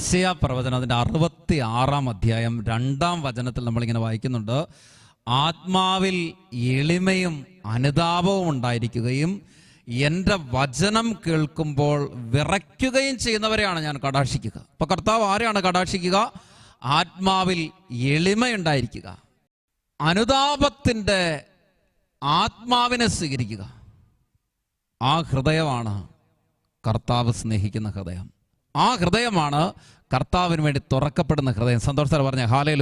SI പ്രവചനം അതിന്റെ അറുപത്തി ആറാം അധ്യായം രണ്ടാം വചനത്തിൽ നമ്മളിങ്ങനെ വായിക്കുന്നുണ്ട്. ആത്മാവിൽ എളിമയും അനുതാപവും ഉണ്ടായിരിക്കുകയും എന്റെ വചനം കേൾക്കുമ്പോൾ വിറയ്ക്കുകയും ചെയ്യുന്നവരെയാണ് ഞാൻ കടാക്ഷിക്കുക. അപ്പൊ കർത്താവ് ആരെയാണ് കടാക്ഷിക്കുക? ആത്മാവിൽ എളിമയുണ്ടായിരിക്കുക. അനുതാപത്തിന്റെ ആത്മാവിനെ സ്വീകരിക്കുക. ആ ഹൃദയമാണ് കർത്താവ് സ്നേഹിക്കുന്ന ഹൃദയം. ആ ഹൃദയമാണ് കർത്താവിന് വേണ്ടി തുറക്കപ്പെടുന്ന ഹൃദയം. സന്തോഷത്തോടെ പറഞ്ഞ ഹാലേ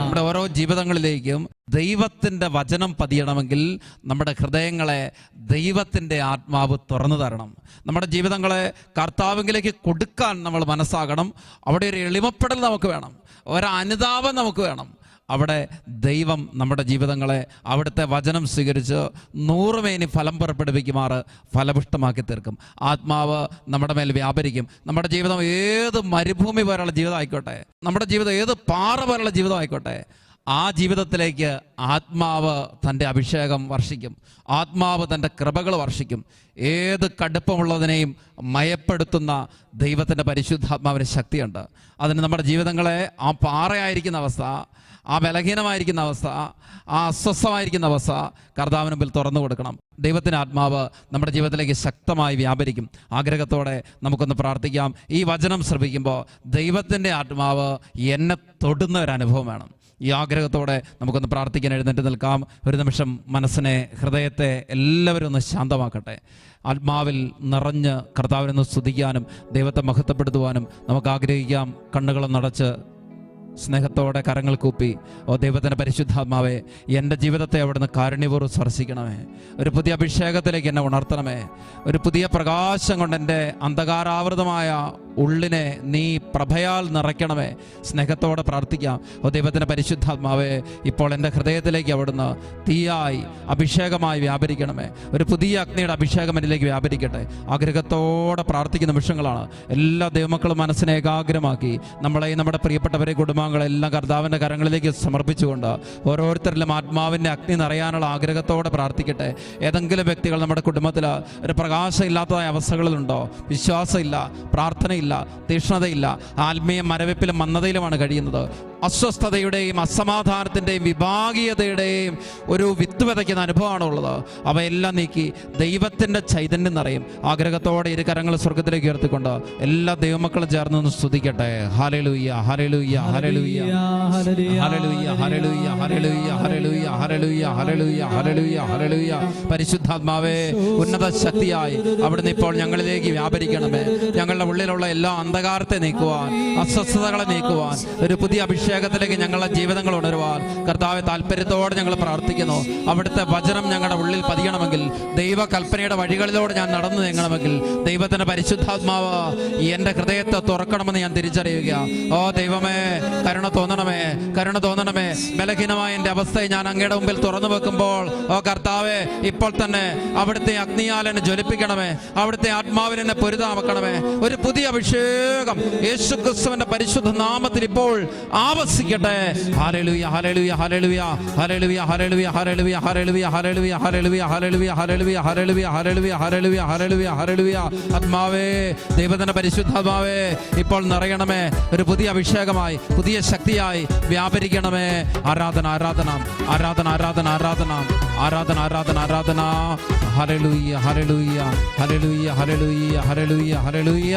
നമ്മുടെ ഓരോ ജീവിതങ്ങളിലേക്കും ദൈവത്തിന്റെ വചനം പതിയണമെങ്കിൽ നമ്മുടെ ഹൃദയങ്ങളെ ദൈവത്തിന്റെ ആത്മാവ് തുറന്നു തരണം. നമ്മുടെ ജീവിതങ്ങളെ കർത്താവിലേക്ക് കൊടുക്കാൻ നമ്മൾ മനസ്സാകണം. അവിടെ ഒരു എളിമപ്പെടൽ നമുക്ക് വേണം. ഒരനുതാപം നമുക്ക് വേണം. അവിടെ ദൈവം നമ്മുടെ ജീവിതങ്ങളെ അവിടുത്തെ വചനം സ്വീകരിച്ച് നൂറുമേനി ഫലം പുറപ്പെടുവിക്കുമാറ് ഫലപുഷ്ടമാക്കി തീർക്കും. ആത്മാവ് നമ്മുടെ മേൽ വ്യാപരിക്കും. നമ്മുടെ ജീവിതം ഏത് മരുഭൂമി പോലുള്ള ജീവിതം ആയിക്കോട്ടെ നമ്മുടെ ജീവിതം ഏത് പാറ പോലുള്ള ജീവിതം ആയിക്കോട്ടെ ആ ജീവിതത്തിലേക്ക് ആത്മാവ് തന്റെ അഭിഷേകം വർഷിക്കും. ആത്മാവ് തന്റെ കൃപകൾ വർഷിക്കും. ഏത് കടുപ്പമുള്ളതിനെയും മയപ്പെടുത്തുന്ന ദൈവത്തിന്റെ പരിശുദ്ധാത്മാവിന് ശക്തിയുണ്ട്. അതിന് നമ്മുടെ ജീവിതങ്ങളെ ആ പാറയായിരിക്കുന്ന അവസ്ഥ ആ ബലഹീനമായിരിക്കുന്ന അവസ്ഥ ആ അസ്വസ്ഥമായിരിക്കുന്ന അവസ്ഥ കർത്താവിന് മുമ്പിൽ തുറന്നു കൊടുക്കണം. ദൈവത്തിന്റെ ആത്മാവ് നമ്മുടെ ജീവിതത്തിലേക്ക് ശക്തമായി വ്യാപരിക്കും. ആഗ്രഹത്തോടെ നമുക്കൊന്ന് പ്രാർത്ഥിക്കാം. ഈ വചനം ശ്രമിക്കുമ്പോൾ ദൈവത്തിന്റെ ആത്മാവ് എന്നെ തൊടുന്ന ഒരു അനുഭവം വേണം. ഈ ആഗ്രഹത്തോടെ നമുക്കൊന്ന് പ്രാർത്ഥിക്കാൻ എഴുന്നേറ്റ് നിൽക്കാം. ഒരു നിമിഷം മനസ്സിനെ ഹൃദയത്തെ എല്ലാവരും ഒന്ന് ശാന്തമാക്കട്ടെ. ആത്മാവിൽ നിറഞ്ഞ് കർത്താവിനൊന്ന് സ്തുതിക്കാനും ദൈവത്തെ മഹത്വപ്പെടുത്തുവാനും നമുക്ക് ആഗ്രഹിക്കാം. കണ്ണുകളും നടച്ച് സ്നേഹത്തോടെ കരങ്ങൾ കൂപ്പി ഓ ദൈവത്തിന്റെ പരിശുദ്ധാത്മാവേ എന്റെ ജീവിതത്തെ അവിടുന്ന് കാരുണ്യപൂർവം സ്പർശിക്കണമേ. ഒരു പുതിയ അഭിഷേകത്തിലേക്ക് എന്നെ ഉണർത്തണമേ. ഒരു പുതിയ പ്രകാശം കൊണ്ട് എന്റെ അന്ധകാരാവൃതമായ ഉള്ളിനെ നീ പ്രഭയാൽ നിറയ്ക്കണമേ. സ്നേഹത്തോടെ പ്രാർത്ഥിക്കാം. ഓ ദൈവത്തിന്റെ പരിശുദ്ധാത്മാവേ ഇപ്പോൾ എന്റെ ഹൃദയത്തിലേക്ക് അവിടുന്ന് തീയായി അഭിഷേകമായി വ്യാപരിക്കണമേ. ഒരു പുതിയ അഗ്നിയുടെ അഭിഷേകം എന്നിലേക്ക് വ്യാപരിക്കട്ടെ. ആഗ്രഹത്തോടെ പ്രാർത്ഥിക്കുന്ന നിമിഷങ്ങളാണ്. എല്ലാ ദൈവമക്കളും മനസ്സിനെ ഏകാഗ്രമാക്കി നമ്മളെ നമ്മുടെ പ്രിയപ്പെട്ടവരെ കുടുംബാംഗങ്ങളെല്ലാം കർത്താവിന്റെ കരങ്ങളിലേക്ക് സമർപ്പിച്ചുകൊണ്ട് ഓരോരുത്തരിലും ആത്മാവിന്റെ അഗ്നി നിറയാനുള്ള ആഗ്രഹത്തോടെ പ്രാർത്ഥിക്കട്ടെ. ഏതെങ്കിലും വ്യക്തികൾ നമ്മുടെ കുടുംബത്തിൽ ഒരു പ്രകാശമില്ലാത്തതായ അവസ്ഥകളിലുണ്ടോ? വിശ്വാസമില്ല പ്രാർത്ഥനയില്ല. തീക്ഷ്ണതയില്ല ആത്മീയ മരവിപ്പിലും മന്ദതയിലുമാണ് കഴിയുന്നത്. അസ്വസ്ഥതയുടെയും അസമാധാനത്തിന്റെയും വിഭാഗീയതയുടെയും ഒരു വിത്ത് വിതയ്ക്കുന്ന അനുഭവമാണ് ഉള്ളത് അവയെല്ലാം നീക്കി ദൈവത്തിന്റെ ചൈതന്യം നിറയും. ആഗ്രഹത്തോടെ ഇരു കരങ്ങൾ സ്വർഗത്തിലേക്ക് ഉയർത്തിക്കൊണ്ട് എല്ലാ ദൈവമക്കളും ചേർന്ന് ഒന്ന് സ്തുതിക്കട്ടെ. ഹരലുയ്യ ഹരലുയ്യ ഹരലുയ്യ ഹരലുയ്യ ഹരലുയ്യ ഹരലുയ്യ ഹരലുയ്യ ഹരലുയ്യ ഹരലുയ്യ ഹരലുയ്യ ഹരലുയ്യ പരിശുദ്ധാത്മാവേ ഉന്നത ശക്തിയായി അവിടുന്ന് ഇപ്പോൾ ഞങ്ങളിലേക്ക് വ്യാപരിക്കണമേ. ഞങ്ങളുടെ ഉള്ളിലുള്ള എല്ലാ അന്ധകാരത്തെ നീക്കുവാൻ അസ്വസ്ഥതകളെ നീക്കുവാൻ ഒരു പുതിയ അഭിഷേകത്തിലേക്ക് ഞങ്ങളുടെ ജീവിതങ്ങൾ ഉണരുവാൻ. കർത്താവ് താല്പര്യത്തോടെ ഞങ്ങൾ പ്രാർത്ഥിക്കുന്നു. അവിടുത്തെ വചനം ഞങ്ങളുടെ ഉള്ളിൽ പതിയണമെങ്കിൽ ദൈവ കൽപ്പനയുടെ വഴികളിലൂടെ ഞാൻ നടന്നു നീങ്ങണമെങ്കിൽ ദൈവത്തിന്റെ പരിശുദ്ധാത്മാവ് എന്റെ ഹൃദയത്തെ തുറക്കണമെന്ന് ഞാൻ തിരിച്ചറിയുക. ഓ ദൈവമേ കരുണ തോന്നണമേ കരുണ തോന്നണമേ. ബലഹീനമായ എന്റെ അവസ്ഥയെ ഞാൻ അങ്ങയുടെ മുമ്പിൽ തുറന്നു വെക്കുമ്പോൾ ഓ കർത്താവെ ഇപ്പോൾ തന്നെ അവിടുത്തെ അഗ്നിയാലനെ ജ്വലിപ്പിക്കണമേ. അവിടുത്തെ ആത്മാവിനെ പൊരുതാമക്കണമേ ഒരു പുതിയ യേശു ക്രിസ്തുവിന്റെ പരിശുദ്ധ നാമത്തിൽ ഇപ്പോൾ ആവസിക്കട്ടെ ഹരളുവിയ ഹരളുവിയ ഹരളുവിയ ഹരളുവിയ ഹരളുവിയ ഹരളുവിയ ഹരളുവിയ ഹരളുവിയ ഹരളുവിയ ഹരളുവിയ ഹരളുവിയ ഹരളുവിയ ഹരളുവിയ ഹരളുവിയ ഹരളുവിയ ഹരളുവിയ ആത്മാവേ ദൈവത്തിന്റെ പരിശുദ്ധാത്മാവേ ഇപ്പോൾ നിറയണമേ ഒരു പുതിയ അഭിഷേകമായി പുതിയ ശക്തിയായി വ്യാപരിക്കണമേ ആരാധന ആരാധന ആരാധന ആരാധന ആരാധന ആരാധന ആരാധന ആരാധന ഹല്ലേലൂയ ഹല്ലേലൂയ ഹല്ലേലൂയ ഹല്ലേലൂയ ഹല്ലേലൂയ ഹല്ലേലൂയ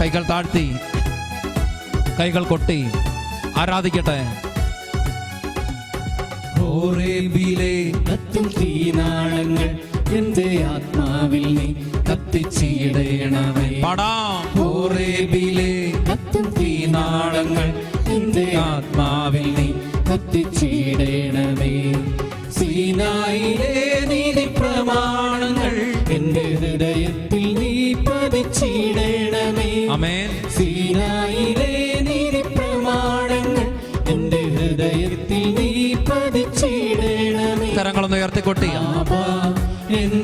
കൈകൾ താഴ്ത്തി കൈകൾ കൊട്ടി. ആരാധിക്കട്ടെ. ഹോറേബിലെ കത്തും തീനാളങ്ങൾ എന്റെ ആത്മാവിൽ നീ കത്തിച്ചിടണമേ. പാടാം. ഹോറേബിലെ കത്തും തീനാളങ്ങൾ എന്റെ ആത്മാവിൽ നീ സീനായിലെ നീതി പ്രമാണങ്ങൾ എന്റെ ഹൃദയത്തിൽ നീ ആയിക്കോട്ടെ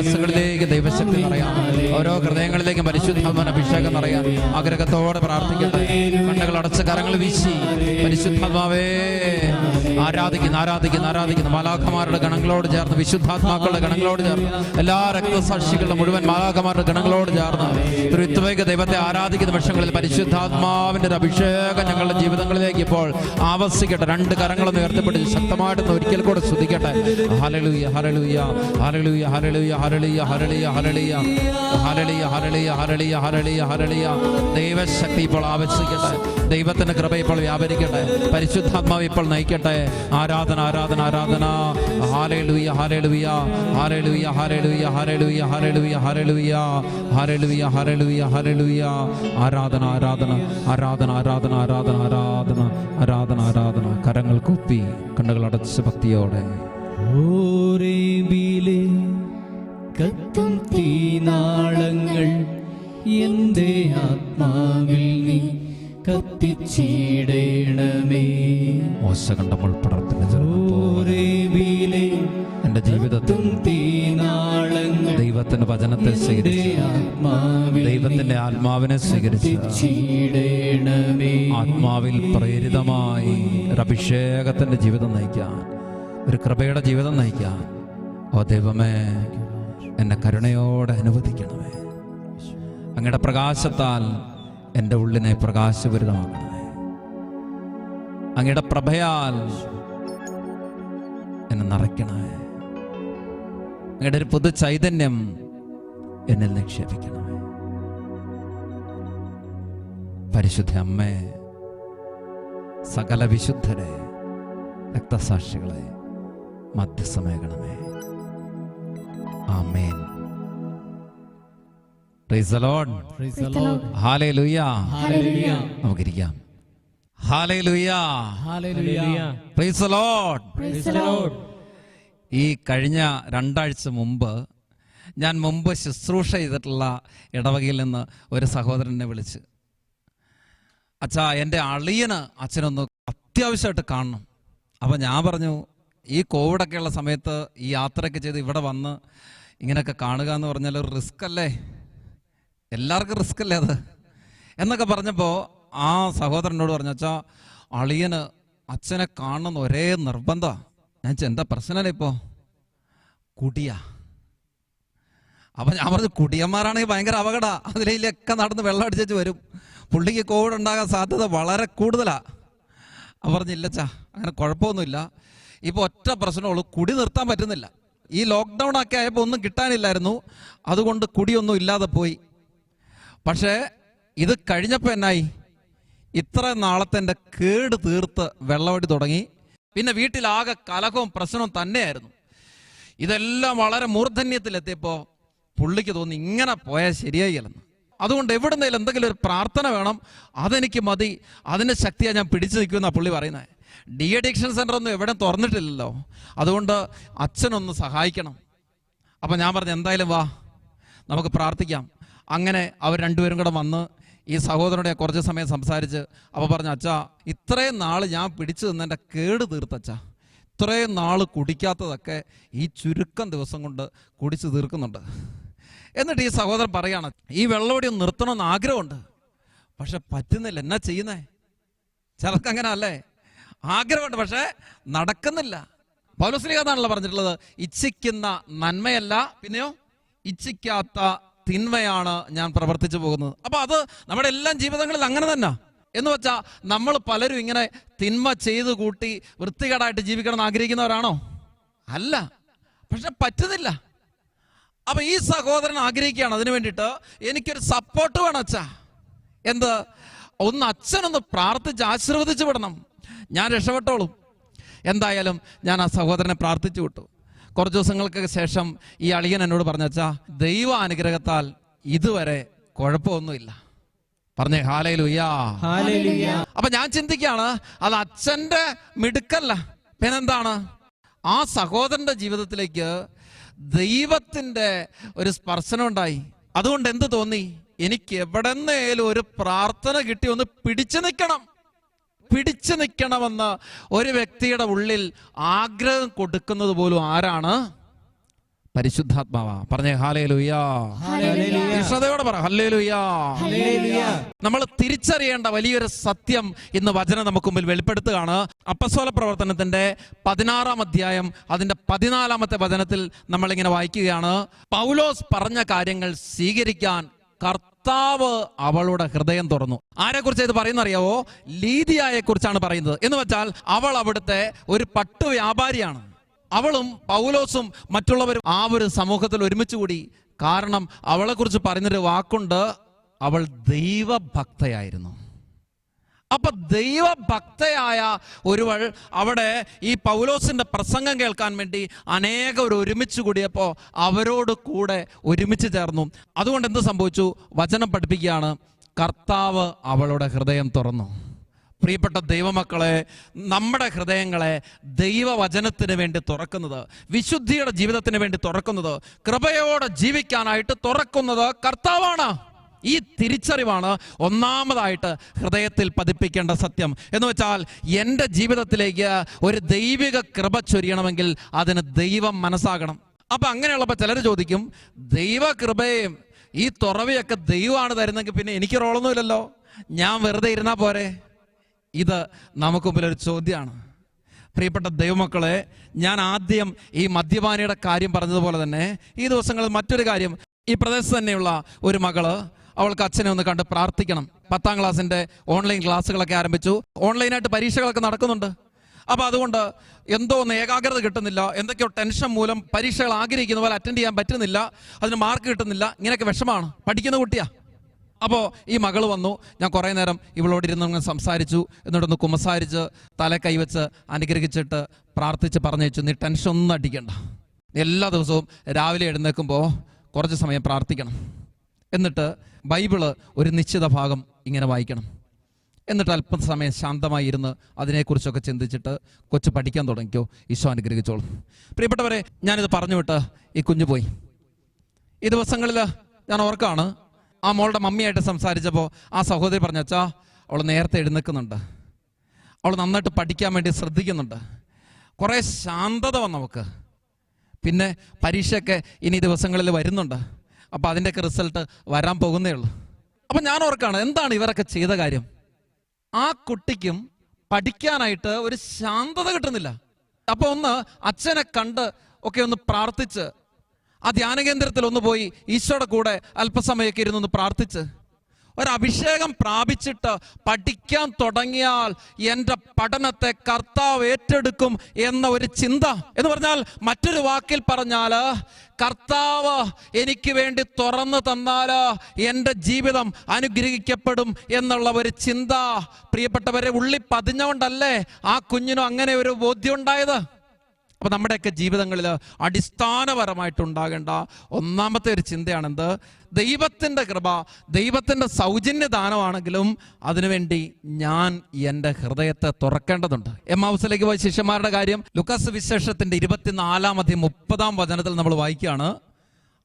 മനസ്സുകളിലേക്ക് ദൈവശക്തി നിറയാം. ഓരോ ഹൃദയങ്ങളിലേക്കും പരിശുദ്ധാത്മൻ അഭിഷേകം നിറയാം. ആഗ്രഹത്തോടെ പ്രാർത്ഥിക്കട്ടെ. കണ്ണുകൾ അടച്ച കരങ്ങൾ വീശി. പരിശുദ്ധാത്മാവേ ആരാധിക്കുന്നു ആരാധിക്കുന്നു ആരാധിക്കുന്നു മാലാഖമാരുടെ ഗണങ്ങളോട് ചേർന്ന് വിശുദ്ധാത്മാക്കളുടെ ഗണങ്ങളോട് ചേർന്ന് എല്ലാ രക്തസാക്ഷികളുടെ മുഴുവൻ മാലാഖമാരുടെ ഗണങ്ങളോട് ചേർന്ന് ത്രിത്വൈക ദൈവത്തെ ആരാധിക്കുന്ന വർഷങ്ങളിൽ പരിശുദ്ധാത്മാവിന്റെ ഒരു അഭിഷേകം ഞങ്ങളുടെ ജീവിതങ്ങളിലേക്ക് ഇപ്പോൾ ആവസിക്കട്ടെ. രണ്ട് കരങ്ങളും ഉയർത്തപ്പെട്ട് ശക്തമായിട്ടൊന്ന് ഒരിക്കൽ കൂടെ ശ്രദ്ധിക്കട്ടെ ഹരളുയ ഹരളുയ ഹരളുയ ഹരളുയ ഹരളിയ ഹരളിയ ഹരളിയ ഹരളിയ ഹരളിയ ഹരളിയ ഹരളിയ ഹരളിയ ദൈവശക്തി ഇപ്പോൾ ആവശ്യിക്കട്ടെ. ദൈവത്തിന്റെ കൃപ ഇപ്പോൾ വ്യാപരിക്കട്ടെ. പരിശുദ്ധാത്മാവ് ഇപ്പോൾ നയിക്കട്ടെ. ആരാധന ആരാധന ആരാധന. ഹാലേലുയ ഹാലേലുയ ഹാലേലുയ ഹാലേലുയ ഹാലേലുയ ഹാലേലുയ ഹാലേലുയ ഹാലേലുയ ഹാലേലുയ ഹാലേലുയ ആരാധന ആരാധന ആരാധന ആരാധന ആരാധന ആരാധന ആരാധന ആരാധന. കരങ്ങൾ കൂപ്പി കണ്ണുകൾ അടച്ച് ഭക്തിയോടെ. ഓരേബിലെ കത്തും തീനാളങ്ങൾ. എന്റെ ആത്മാവിൽ നീ കത്തിച്ചീടേണമേ. പോലെ ഓരേബിലെ എന്റെ ജീവിതത്തിൽ തീ തീനാളങ്ങൾ. ദൈവത്തിന്റെ വചനത്തെ സ്വീകരിച്ച് ദൈവത്തിന്റെ ആത്മാവിനെ സ്വീകരിച്ച് ആത്മാവിൽ പ്രേരിതമായി ഒരു അഭിഷേകത്തിന്റെ ജീവിതം നയിക്കാൻ ഒരു കൃപയുടെ ജീവിതം നയിക്കാൻ. ഓ ദൈവമേ എന്നെ കരുണയോടെ അനുവദിക്കണമേ. അങ്ങയുടെ പ്രകാശത്താൽ എന്റെ ഉള്ളിനെ പ്രകാശപൂരിതമാക്കണമേ അങ്ങയുടെ പ്രഭയാൽ എന്നെ നിറയ്ക്കണമേ. അങ്ങയുടെ ഒരു പുതു ചൈതന്യം എന്നിൽ നിക്ഷേപിക്കണമേ. പരിശുദ്ധ അമ്മേ സകല വിശുദ്ധരെ രക്തസാക്ഷികളെ മധ്യസ്ഥമേകണമേ ആമേൻ. നമുക്കിരിക്കാം. ഹാലേലുയാ hallelujah praise the Lord praise the Lord ഈ കഴിഞ്ഞ രണ്ടാഴ്ച മുമ്പ് ഞാൻ മുമ്പ് ശുശ്രൂഷ ചെയ്തിട്ടുള്ള ഇടവകയിൽ നിന്ന് ഒരു സഹോദരനെ വിളിച്ച് അച്ഛാ എന്റെ അളിയന് അച്ഛനൊന്ന് അത്യാവശ്യമായിട്ട് കാണണം. അപ്പം ഞാൻ പറഞ്ഞു ഈ കോവിഡൊക്കെയുള്ള സമയത്ത് ഈ യാത്രയൊക്കെ ചെയ്ത് ഇവിടെ വന്ന് ഇങ്ങനെയൊക്കെ കാണുക എന്ന് പറഞ്ഞാൽ ഒരു റിസ്ക് അല്ലേ? എല്ലാവർക്കും റിസ്ക് അല്ലേ അത്? എന്നൊക്കെ പറഞ്ഞപ്പോൾ ആ സഹോദരനോട് പറഞ്ഞു അച്ഛാ അളിയന് അച്ഛനെ കാണണം ഒരേ നിർബന്ധമാണ് ഞാൻ എന്താ പ്രശ്നമല്ലേ ഇപ്പോൾ കുടിയാ. അപ്പം ഞാൻ പറഞ്ഞു കുടിയന്മാരാണെങ്കിൽ ഭയങ്കര അപകട. അതിലൊക്കെ നടന്ന് വെള്ളം അടിച്ചു വരും. പുള്ളിക്ക് കോവിഡ് ഉണ്ടാകാൻ സാധ്യത വളരെ കൂടുതലാണ് അപ്പം പറഞ്ഞില്ലച്ചാ അങ്ങനെ കുഴപ്പമൊന്നുമില്ല. ഇപ്പോൾ ഒറ്റ പ്രശ്നമുള്ളൂ കുടി നിർത്താൻ പറ്റുന്നില്ല. ഈ ലോക്ക്ഡൗൺ ഒക്കെ ആയപ്പോൾ ഒന്നും കിട്ടാനില്ലായിരുന്നു. അതുകൊണ്ട് കുടിയൊന്നും ഇല്ലാതെ പോയി. പക്ഷേ ഇത് കഴിഞ്ഞപ്പോൾ എന്നായി? ഇത്ര നാളത്തെ എന്റെ കേട് തീർത്ത് വെള്ളമടി തുടങ്ങി. പിന്നെ വീട്ടിലാകെ കലഹവും പ്രശ്നവും തന്നെയായിരുന്നു. ഇതെല്ലാം വളരെ മൂർധന്യത്തിലെത്തിയപ്പോൾ പുള്ളിക്ക് തോന്നി ഇങ്ങനെ പോയാൽ ശരിയായില്ലെന്ന് അതുകൊണ്ട് എവിടുന്നേലും എന്തെങ്കിലും ഒരു പ്രാർത്ഥന വേണം. അതെനിക്ക് മതി. അതിന്റെ ശക്തിയാണ് ഞാൻ പിടിച്ചു നിൽക്കുമെന്നാണ് പുള്ളി പറയുന്നത്. ഡി അഡിക്ഷൻ സെന്റർ ഒന്നും എവിടെ തുറന്നിട്ടില്ലല്ലോ. അതുകൊണ്ട് അച്ഛനൊന്ന് സഹായിക്കണം. അപ്പം ഞാൻ പറഞ്ഞു എന്തായാലും വാ നമുക്ക് പ്രാർത്ഥിക്കാം. അങ്ങനെ അവർ രണ്ടുപേരും കൂടെ വന്ന് ഈ സഹോദരനെ കുറച്ച് സമയം സംസാരിച്ച് അപ്പോൾ പറഞ്ഞു അച്ഛാ ഇത്രയും നാൾ ഞാൻ പിടിച്ചു നിന്നെന്റെ കേട് തീർത്തച്ഛാ ഇത്രയും നാൾ കുടിക്കാത്തതൊക്കെ ഈ ചുരുക്കം ദിവസം കൊണ്ട് കുടിച്ചു തീർക്കുന്നുണ്ട്. എന്നിട്ട് ഈ സഹോദരൻ പറയാണ് ഈ വെള്ളമടി നിർത്തണമെന്ന് ആഗ്രഹമുണ്ട് പക്ഷെ പറ്റുന്നില്ല. എന്നാ ചെയ്യുന്നേ? ചിലർക്ക് അങ്ങനെ അല്ലേ ആഗ്രഹമുണ്ട് പക്ഷെ നടക്കുന്നില്ല. പൗലസ്ലിക എന്നാണല്ലോ പറഞ്ഞിട്ടുള്ളത്. ഇച്ഛിക്കുന്ന നന്മയല്ല പിന്നെയോ ഇച്ഛിക്കാത്ത തിന്മയാണ് ഞാൻ പ്രവർത്തിച്ചു പോകുന്നത്. അപ്പൊ അത് നമ്മുടെ എല്ലാം ജീവിതങ്ങളിൽ അങ്ങനെ തന്നെ. എന്ന് വെച്ചാൽ നമ്മൾ പലരും ഇങ്ങനെ തിന്മ ചെയ്തു കൂട്ടി വൃത്തികേടായിട്ട് ജീവിക്കണം എന്ന് ആഗ്രഹിക്കുന്നവരാണോ? അല്ല. പക്ഷെ പറ്റുന്നില്ല. അപ്പൊ ഈ സഹോദരൻ ആഗ്രഹിക്കുകയാണ് അതിനു വേണ്ടിയിട്ട് എനിക്കൊരു സപ്പോർട്ട് വേണം അച്ഛ. എന്ത്? ഒന്ന് അച്ഛനൊന്ന് പ്രാർത്ഥിച്ച് ആശീർവദിച്ചു വിടണം. ഞാൻ രക്ഷപ്പെട്ടോളും. എന്തായാലും ഞാൻ ആ സഹോദരനെ പ്രാർത്ഥിച്ചു വിട്ടു. കുറച്ച് ദിവസങ്ങൾക്ക് ശേഷം ഈ അളിയൻ എന്നോട് പറഞ്ഞച്ചാ ദൈവ അനുഗ്രഹത്താൽ ഇതുവരെ കുഴപ്പമൊന്നുമില്ല. പറഞ്ഞേ ഹാലയിലുയ്യാ അപ്പൊ ഞാൻ ചിന്തിക്കുകയാണ് അത് അച്ഛന്റെ മിടുക്കല്ല. പിന്നെന്താണ്? ആ സഹോദരന്റെ ജീവിതത്തിലേക്ക് ദൈവത്തിന്റെ ഒരു സ്പർശനം ഉണ്ടായി. അതുകൊണ്ട് എന്ത് തോന്നി? എനിക്ക് എവിടെന്നേലും ഒരു പ്രാർത്ഥന കിട്ടി ഒന്ന് പിടിച്ചു നിൽക്കണം. പിടിച്ചു നിൽക്കണമെന്ന് ഒരു വ്യക്തിയുടെ ഉള്ളിൽ ആഗ്രഹം കൊടുക്കുന്നത് പോലും ആരാണ്? പരിശുദ്ധാത്മാവാ. പറഞ്ഞേ ഹാലേ ലുയാ പറ ഹല്ലേ ലുയാ. നമ്മൾ തിരിച്ചറിയേണ്ട വലിയൊരു സത്യം ഇന്ന് വചനം നമുക്ക് മുമ്പിൽ വെളിപ്പെടുത്തുകയാണ്. അപ്പസോല പ്രവർത്തനത്തിന്റെ പതിനാറാം അധ്യായം അതിന്റെ പതിനാലാമത്തെ വചനത്തിൽ നമ്മളിങ്ങനെ വായിക്കുകയാണ്. പൗലോസ് പറഞ്ഞ കാര്യങ്ങൾ സ്വീകരിക്കാൻ കർത്താവ് അവളുടെ ഹൃദയം തുറന്നു. ആരെ കുറിച്ച് ഇത് പറയുന്ന അറിയാവോ ലീതിയായെ കുറിച്ചാണ് പറയുന്നത്. എന്ന് വെച്ചാൽ അവൾ അവിടുത്തെ ഒരു പട്ടു വ്യാപാരിയാണ്. അവളും പൗലോസും മറ്റുള്ളവരും ആ ഒരു സമൂഹത്തിൽ ഒരുമിച്ച് കൂടി. കാരണം അവളെ കുറിച്ച് പറയുന്നൊരു വാക്കുണ്ട് അവൾ ദൈവഭക്തയായിരുന്നു. അപ്പൊ ദൈവഭക്തയായ ഒരുവൾ അവിടെ ഈ പൗലോസിന്റെ പ്രസംഗം കേൾക്കാൻ വേണ്ടി അനേകർ ഒരുമിച്ച് കൂടിയപ്പോ അവരോട് കൂടെ ഒരുമിച്ച് ചേർന്നു. അതുകൊണ്ട് എന്ത് സംഭവിച്ചു? വചനം പഠിപ്പിക്കുകയാണ്. കർത്താവ് അവളുടെ ഹൃദയം തുറന്നു. പ്രിയപ്പെട്ട ദൈവമക്കളെ നമ്മുടെ ഹൃദയങ്ങളെ ദൈവവചനത്തിന് വേണ്ടി തുറക്കുന്നത് വിശുദ്ധിയുടെ ജീവിതത്തിന് വേണ്ടി തുറക്കുന്നത് കൃപയോടെ ജീവിക്കാനായിട്ട് തുറക്കുന്നത് കർത്താവാണ്. ഈ തിരിച്ചറിവാണ് ഒന്നാമതായിട്ട് ഹൃദയത്തിൽ പതിപ്പിക്കേണ്ട സത്യം. എന്ന് വെച്ചാൽ എന്റെ ജീവിതത്തിലേക്ക് ഒരു ദൈവിക കൃപ ചൊരിയണമെങ്കിൽ അതിന് ദൈവം മനസ്സാകണം. അപ്പം അങ്ങനെയുള്ളപ്പോൾ ചിലർ ചോദിക്കും ദൈവ കൃപയും ഈ തുറവയൊക്കെ ദൈവമാണ് തരുന്നെങ്കിൽ പിന്നെ എനിക്ക് റോളൊന്നുമില്ലല്ലോ ഞാൻ വെറുതെ ഇരുന്നാൽ പോരെ? ഇത് നമുക്ക് മുമ്പിൽ ഒരു ചോദ്യമാണ്. പ്രിയപ്പെട്ട ദൈവമക്കളെ ഞാൻ ആദ്യം ഈ മദ്യപാനിയുടെ കാര്യം പറഞ്ഞതുപോലെ തന്നെ ഈ ദിവസങ്ങളിൽ മറ്റൊരു കാര്യം. ഈ പ്രദേശത്ത് തന്നെയുള്ള ഒരു മകൾ അവൾക്ക് അച്ഛനെ ഒന്ന് കണ്ട് പ്രാർത്ഥിക്കണം. പത്താം ക്ലാസ്സിന്റെ ഓൺലൈൻ ക്ലാസ്സുകളൊക്കെ ആരംഭിച്ചു. ഓൺലൈനായിട്ട് പരീക്ഷകളൊക്കെ നടക്കുന്നുണ്ട്. അപ്പോൾ അതുകൊണ്ട് എന്തോ ഒന്ന് ഏകാഗ്രത കിട്ടുന്നില്ല. എന്തൊക്കെയോ ടെൻഷൻ മൂലം പരീക്ഷകൾ ആഗ്രഹിക്കുന്ന പോലെ അറ്റൻഡ് ചെയ്യാൻ പറ്റുന്നില്ല. അതിന് മാർക്ക് കിട്ടുന്നില്ല. ഇങ്ങനെയൊക്കെ വിഷമാണ് പഠിക്കുന്ന കുട്ടിയാ. അപ്പോൾ ഈ മകൾ വന്നു. ഞാൻ കുറേ നേരം ഇവളോട് ഇരുന്ന് അങ്ങ് സംസാരിച്ചു. എന്നിട്ടൊന്ന് കുമ്പസാരിച്ച് തല കൈവച്ച് അനുഗ്രഹിച്ചിട്ട് പ്രാർത്ഥിച്ച് പറഞ്ഞയച്ചു. നീ ടെൻഷൻ ഒന്നും അടിക്കണ്ട. എല്ലാ ദിവസവും രാവിലെ എഴുന്നേൽക്കുമ്പോൾ കുറച്ച് സമയം പ്രാർത്ഥിക്കണം. എന്നിട്ട് ബൈബിൾ ഒരു നിശ്ചിത ഭാഗം ഇങ്ങനെ വായിക്കണം. എന്നിട്ട് അല്പസമയം ശാന്തമായി ഇരുന്ന് അതിനെക്കുറിച്ചൊക്കെ ചിന്തിച്ചിട്ട് കൊച്ചു പഠിക്കാൻ തുടങ്ങിക്കോ. ഈശോ അനുഗ്രഹിച്ചോളും. പ്രിയപ്പെട്ടവരെ ഞാനിത് പറഞ്ഞു വിട്ട് ഈ കുഞ്ഞു പോയി. ഈ ദിവസങ്ങളിൽ ഞാൻ ഓർക്കാണ് ആ മോളുടെ മമ്മിയായിട്ട് സംസാരിച്ചപ്പോൾ ആ സഹോദരി പറഞ്ഞ അച്ഛാ അവൾ നേരത്തെ എഴുന്നേൽക്കുന്നുണ്ട് അവൾ നന്നായിട്ട് പഠിക്കാൻ വേണ്ടി ശ്രദ്ധിക്കുന്നുണ്ട്. കുറേ ശാന്തത വന്നു നമുക്ക് പിന്നെ പരീക്ഷയൊക്കെ ഇനി ദിവസങ്ങളിൽ വരുന്നുണ്ട്. അപ്പോൾ അതിന്റെയൊക്കെ റിസൾട്ട് വരാൻ പോകുന്നേ ഉള്ളൂ. അപ്പം ഞാൻ ഓർക്കാണ് എന്താണ് ഇവരൊക്കെ ചെയ്ത കാര്യം? ആ കുട്ടിക്കും പഠിക്കാനായിട്ട് ഒരു ശാന്തത കിട്ടുന്നില്ല. അപ്പൊ ഒന്ന് അച്ഛനെ കണ്ട് ഒക്കെ ഒന്ന് പ്രാർത്ഥിച്ച് ആ ധ്യാന കേന്ദ്രത്തിൽ ഒന്ന് പോയി ഈശോയുടെ കൂടെ അല്പസമയമൊക്കെ ഇരുന്നൊന്ന് പ്രാർത്ഥിച്ച്. ഒരഭിഷേകം പ്രാപിച്ചിട്ട് പഠിക്കാൻ തുടങ്ങിയാൽ എന്റെ പഠനത്തെ കർത്താവ് ഏറ്റെടുക്കും എന്ന ഒരു ചിന്ത. എന്ന് പറഞ്ഞാൽ മറ്റൊരു വാക്കിൽ പറഞ്ഞാൽ കർത്താവ് എനിക്ക് വേണ്ടി തുറന്നു തന്നാൽ എന്റെ ജീവിതം അനുഗ്രഹിക്കപ്പെടും എന്നുള്ള ഒരു ചിന്ത. പ്രിയപ്പെട്ടവരെ ഉള്ളി പതിഞ്ഞുകൊണ്ടല്ലേ ആ കുഞ്ഞിനും അങ്ങനെ ഒരു ബോധ്യം ഉണ്ടായത്? അപ്പൊ നമ്മുടെയൊക്കെ ജീവിതങ്ങളിൽ അടിസ്ഥാനപരമായിട്ടുണ്ടാകേണ്ട ഒന്നാമത്തെ ഒരു ചിന്തയാണെന്ത്? ദൈവത്തിന്റെ കൃപ ദൈവത്തിന്റെ സൗജന്യ ദാനമാണെങ്കിലും അതിനുവേണ്ടി ഞാൻ എന്റെ ഹൃദയത്തെ തുറക്കേണ്ടതുണ്ട്. എം ഹൗസിലേക്ക് പോയ ശിഷ്യന്മാരുടെ കാര്യം ലുക്കസ് വിശേഷത്തിന്റെ ഇരുപത്തിനാലാമത്തെ മുപ്പതാം വചനത്തിൽ നമ്മൾ വായിക്കുകയാണ്.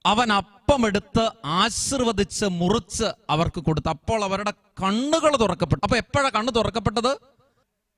അവൻ അപ്പമെടുത്ത് ആശീർവദിച്ച് മുറിച്ച് അവർക്ക് കൊടുത്തു അപ്പോൾ അവരുടെ കണ്ണുകൾ തുറക്കപ്പെട്ടു. അപ്പോൾ എപ്പോഴാണ് കണ്ണ് തുറക്കപ്പെട്ടത്?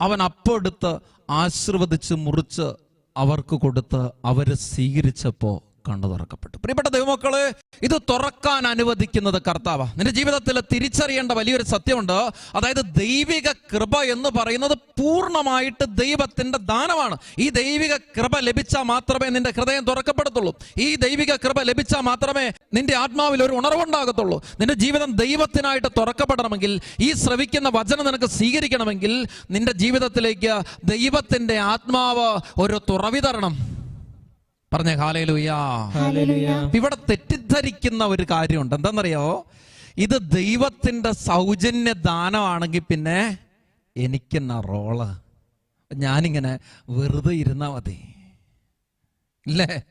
അവൻ അപ്പം എടുത്ത് ആശീർവദിച്ച് മുറിച്ച് അവർക്ക് കൊടുത്ത് അവർ സ്വീകരിച്ചപ്പോ കണ്ണു തുറക്കപ്പെട്ടു പ്രിയപ്പെട്ട ദൈവമക്കൾ ഇത് തുറക്കാൻ അനുവദിക്കുന്നത് കർത്താവ. നിന്റെ ജീവിതത്തിൽ തിരിച്ചറിയേണ്ട വലിയൊരു സത്യമുണ്ട്. അതായത് ദൈവിക കൃപ എന്ന് പറയുന്നത് പൂർണമായിട്ട് ദൈവത്തിന്റെ ദാനമാണ്. ഈ ദൈവിക കൃപ ലഭിച്ചാൽ മാത്രമേ നിന്റെ ഹൃദയം തുറക്കപ്പെടത്തുള്ളൂ. ഈ ദൈവിക കൃപ ലഭിച്ചാൽ മാത്രമേ നിന്റെ ആത്മാവിൽ ഒരു ഉണർവുണ്ടാകത്തുള്ളൂ. നിന്റെ ജീവിതം ദൈവത്തിനായിട്ട് തുറക്കപ്പെടണമെങ്കിൽ ഈ ശ്രവിക്കുന്ന വചനം നിനക്ക് സ്വീകരിക്കണമെങ്കിൽ നിന്റെ ജീവിതത്തിലേക്ക് ദൈവത്തിന്റെ ആത്മാവ് ഒരു തുറവി തരണം. പറഞ്ഞേ ഹാലയിലുയാ. ഇവിടെ തെറ്റിദ്ധരിക്കുന്ന ഒരു കാര്യമുണ്ട്. എന്താണെന്നറിയോ? ഇത് ദൈവത്തിന്റെ സൗജന്യ ദാനമാണെങ്കിൽ പിന്നെ എനിക്കെന്നാ റോൾ? ഞാനിങ്ങനെ വെറുതെ ഇരുന്നാ മതി. ഇല്ലേ?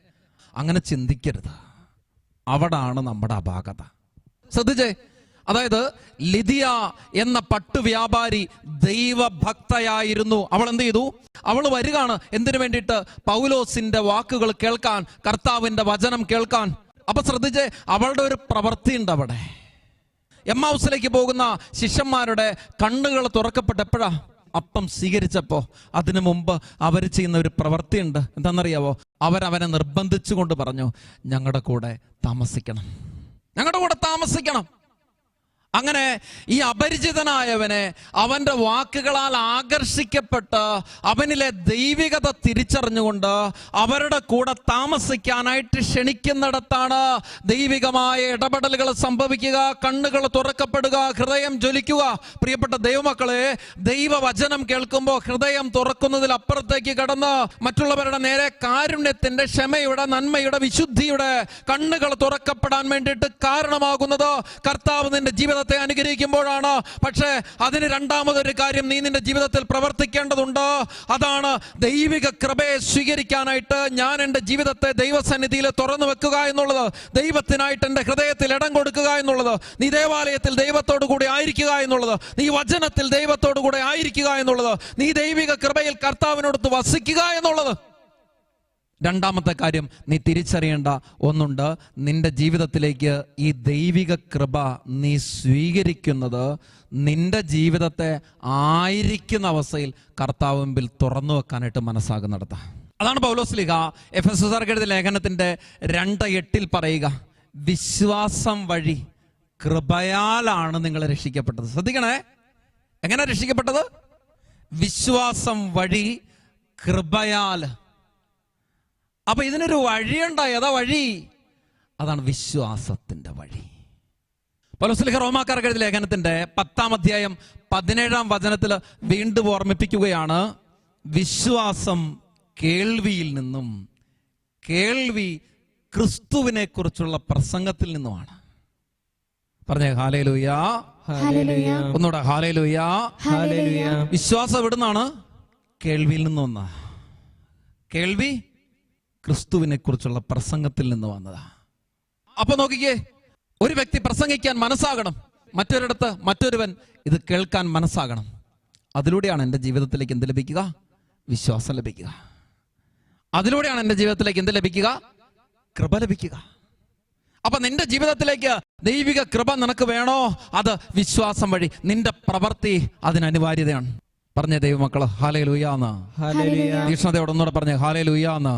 അങ്ങനെ ചിന്തിക്കരുത്. അവിടാണ് നമ്മുടെ അപാകത. ശ്രദ്ധിച്ചേ? അതായത് ലിതിയ എന്ന പട്ടു വ്യാപാരി ദൈവഭക്തയായിരുന്നു. അവൾ എന്ത് ചെയ്തു? അവൾ വരികയാണ്. എന്തിനു വേണ്ടിയിട്ട്? പൗലോസിന്റെ വാക്കുകൾ കേൾക്കാൻ കർത്താവിന്റെ വചനം കേൾക്കാൻ. അപ്പൊ ശ്രദ്ധിച്ച് അവളുടെ ഒരു പ്രവൃത്തി ഉണ്ട് അവിടെ. എം ഹൗസിലേക്ക് പോകുന്ന ശിഷ്യന്മാരുടെ കണ്ണുകൾ തുറക്കപ്പെട്ടപ്പോഴാ അപ്പം സ്വീകരിച്ചപ്പോ. അതിനു മുമ്പ് അവർ ചെയ്യുന്ന ഒരു പ്രവൃത്തി ഉണ്ട്. എന്താണെന്നറിയാവോ? അവരവനെ നിർബന്ധിച്ചുകൊണ്ട് പറഞ്ഞു ഞങ്ങളുടെ കൂടെ താമസിക്കണം. ഞങ്ങളുടെ കൂടെ താമസിക്കണം. അങ്ങനെ ഈ അപരിചിതനായവനെ അവന്റെ വാക്കുകളാൽ ആകർഷിക്കപ്പെട്ട് അവനിലെ ദൈവികത തിരിച്ചറിഞ്ഞുകൊണ്ട് അവരുടെ കൂടെ താമസിക്കാനായിട്ട് ക്ഷണിക്കുന്നിടത്താണ് ദൈവികമായ ഇടപെടലുകൾ സംഭവിക്കുക കണ്ണുകൾ തുറക്കപ്പെടുക ഹൃദയം ജ്വലിക്കുക. പ്രിയപ്പെട്ട ദൈവമക്കളെ ദൈവവചനം കേൾക്കുമ്പോൾ ഹൃദയം തുറക്കുന്നതിൽ അപ്പുറത്തേക്ക് കടന്ന് മറ്റുള്ളവരുടെ നേരെ കാരുണ്യത്തിന്റെ ക്ഷമയുടെ നന്മയുടെ വിശുദ്ധിയുടെ കണ്ണുകൾ തുറക്കപ്പെടാൻ വേണ്ടിയിട്ട് കാരണമാകുന്നത് കർത്താവ് നിന്റെ ജീവിതത്തെ അനുഗ്രഹിക്കുമ്പോഴാണ്. പക്ഷേ അതിന് രണ്ടാമതൊരു കാര്യം നീ നിന്റെ ജീവിതത്തിൽ പ്രവർത്തിക്കേണ്ടതുണ്ട്. അതാണ് ദൈവിക കൃപയെ സ്വീകരിക്കാനായിട്ട് ഞാൻ എന്റെ ജീവിതത്തെ ദൈവസന്നിധിയിൽ തുറന്നു വെക്കുക എന്നുള്ളത്. ദൈവത്തിനായിട്ട് എന്റെ ഹൃദയത്തിൽ ഇടം കൊടുക്കുക എന്നുള്ളത്. നീ ദേവാലയത്തിൽ ദൈവത്തോടു കൂടി ആയിരിക്കുക എന്നുള്ളത്. നീ വചനത്തിൽ ദൈവത്തോടു കൂടെ ആയിരിക്കുക എന്നുള്ളത്. നീ ദൈവിക കൃപയിൽ കർത്താവിനോടത്ത് വസിക്കുക എന്നുള്ളത്. രണ്ടാമത്തെ കാര്യം നീ തിരിച്ചറിയേണ്ട ഒന്നുണ്ട്. നിന്റെ ജീവിതത്തിലേക്ക് ഈ ദൈവിക കൃപ നീ സ്വീകരിക്കുന്നത് നിന്റെ ജീവിതത്തെ ആയിരിക്കുന്ന അവസ്ഥയിൽ കർത്താവ് മുമ്പിൽ തുറന്നു വെക്കാനായിട്ട് മനസ്സാകുന്നിടത്ത അതാണ് പൗലോസ്ലിഹ എഫ് എസ് എഴുതിയ ലേഖനത്തിന്റെ രണ്ട് എട്ടിൽ പറയുക വിശ്വാസം വഴി കൃപയാലാണ് നിങ്ങൾ രക്ഷിക്കപ്പെട്ടത്. ശ്രദ്ധിക്കണേ. എങ്ങനെ രക്ഷിക്കപ്പെട്ടത്? വിശ്വാസം വഴി കൃപയാൽ അപ്പൊ ഇതിനൊരു വഴിയുണ്ടായി. അതാ വഴി. അതാണ് വിശ്വാസത്തിന്റെ വഴി. പൗലോസ്ലിഹ റോമാക്കാർക്ക് എഴുതിയ ലേഖനത്തിന്റെ പത്താം അധ്യായം പതിനേഴാം വചനത്തിൽ വീണ്ടും ഓർമ്മിപ്പിക്കുകയാണ് വിശ്വാസം കേൾവിയിൽ നിന്നും കേൾവി ക്രിസ്തുവിനെ കുറിച്ചുള്ള പ്രസംഗത്തിൽ നിന്നുമാണ്. പറഞ്ഞേ ഹാലേ ലൂയാ ഹല്ലേലൂയ ഒന്നുകൂടെ ഹാലേ ലൂയാ ഹല്ലേലൂയ വിശ്വാസം എവിടുന്നാണ്? കേൾവിയിൽ നിന്നൊന്ന. കേൾവി ക്രിസ്തുവിനെ കുറിച്ചുള്ള പ്രസംഗത്തിൽ നിന്ന് വന്നതാ. അപ്പൊ നോക്കിക്കേ ഒരു വ്യക്തി പ്രസംഗിക്കാൻ മനസ്സാകണം മറ്റൊരിടത്ത് മറ്റൊരുവൻ ഇത് കേൾക്കാൻ മനസ്സാകണം. അതിലൂടെയാണ് എന്റെ ജീവിതത്തിലേക്ക് എന്ത് ലഭിക്കുക? വിശ്വാസം ലഭിക്കുക. അതിലൂടെയാണ് എന്റെ ജീവിതത്തിലേക്ക് എന്ത് ലഭിക്കുക? കൃപ ലഭിക്കുക. അപ്പൊ നിന്റെ ജീവിതത്തിലേക്ക് ദൈവിക കൃപ നിനക്ക് വേണോ? അത് വിശ്വാസം വഴി. നിന്റെ പ്രവൃത്തി അതിന് അനിവാര്യതയാണ്. പറഞ്ഞ ദൈവമക്കൾ ഹാലേ ലുയാന്ന് തീക്ഷ്ണതയോടെ ഒന്നുകൂടെ പറഞ്ഞേ ഹാലേ ലുയാന്ന്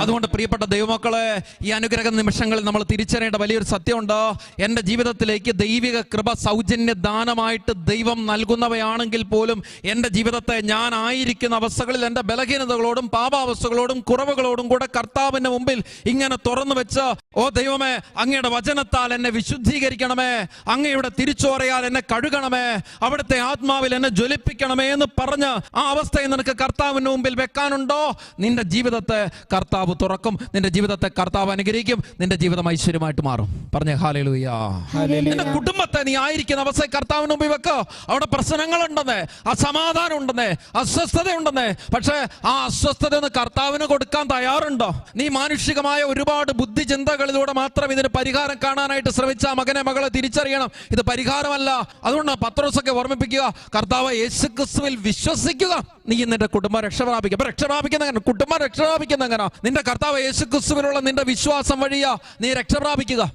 അതുകൊണ്ട് പ്രിയപ്പെട്ട ദൈവമക്കളെ ഈ അനുഗ്രഹ നിമിഷങ്ങളിൽ നമ്മൾ തിരിച്ചറിയേണ്ട വലിയൊരു സത്യമുണ്ട്. എന്റെ ജീവിതത്തിലേക്ക് ദൈവിക കൃപ സൗജന്യ ദാനമായിട്ട് ദൈവം നൽകുന്നവയാണെങ്കിൽ പോലും എന്റെ ജീവിതത്തെ ഞാൻ ആയിരിക്കുന്ന അവസ്ഥകളിൽ എന്റെ ബലഹീനതകളോടും പാപാവസ്ഥകളോടും കുറവുകളോടും കൂടെ കർത്താവിന്റെ മുമ്പിൽ ഇങ്ങനെ തുറന്നു വെച്ച് ഓ ദൈവമേ അങ്ങയുടെ വചനത്താൽ എന്നെ വിശുദ്ധീകരിക്കണമേ അങ്ങയുടെ തിരിച്ചോറയാൽ എന്നെ കഴുകണമേ അവിടുത്തെ ആത്മാവിൽ എന്നെ ജ്വലിപ്പിക്കണമേ എന്ന് പറഞ്ഞ് ആ അവസ്ഥയെ നിനക്ക് കർത്താവിന് മുമ്പിൽ വെക്കാനുണ്ടോ? നിന്റെ ജീവിതത്തെ കർത്താവ് തുറക്കും. നിന്റെ ജീവിതത്തെ കർത്താവ് അനുഗ്രഹിക്കും. നിന്റെ ജീവിതം ഐശ്വര്യമായിട്ട് മാറും. പറഞ്ഞേ ഹാലലുയാ നിന്റെ കുടുംബത്തെ നീ ആയിരിക്കുന്ന അവസ്ഥ കർത്താവിന് മുമ്പിൽ വെക്കോ. അവിടെ പ്രശ്നങ്ങളുണ്ടെന്നേ അസമാധാനം ഉണ്ടെന്നേ അസ്വസ്ഥത ഉണ്ടെന്നേ പക്ഷേ ആ അസ്വസ്ഥത ഒന്ന് കർത്താവിന് കൊടുക്കാൻ തയ്യാറുണ്ടോ? നീ മാനുഷികമായ ഒരുപാട് ബുദ്ധിചിന്തകളിലൂടെ മാത്രം ഇതിന് പരിഹാരം കാണാനായിട്ട് ശ്രമിച്ച മകനെ മകളെ തിരിച്ചറിയണം. ഇത് പരിഹാരമല്ല. അതുകൊണ്ട് പത്രോസൊക്കെ ഓർമ്മിപ്പിക്കുക. കർത്താവ് യേശു വിശ്വസിക്കുക. നീ നിന്റെ കുടുംബം രക്ഷപ്രാപിക്കുക അപ്പൊ രക്ഷപ്രാപിക്കുന്ന കുടുംബം രക്ഷപ്രാപിക്കുന്ന എങ്ങനെ? നിന്റെ കർത്താവ് യേശു ക്രിസ്തുവിലുള്ള നിന്റെ വിശ്വാസം വഴിയാ നീ രക്ഷപ്രാപിക്കുക.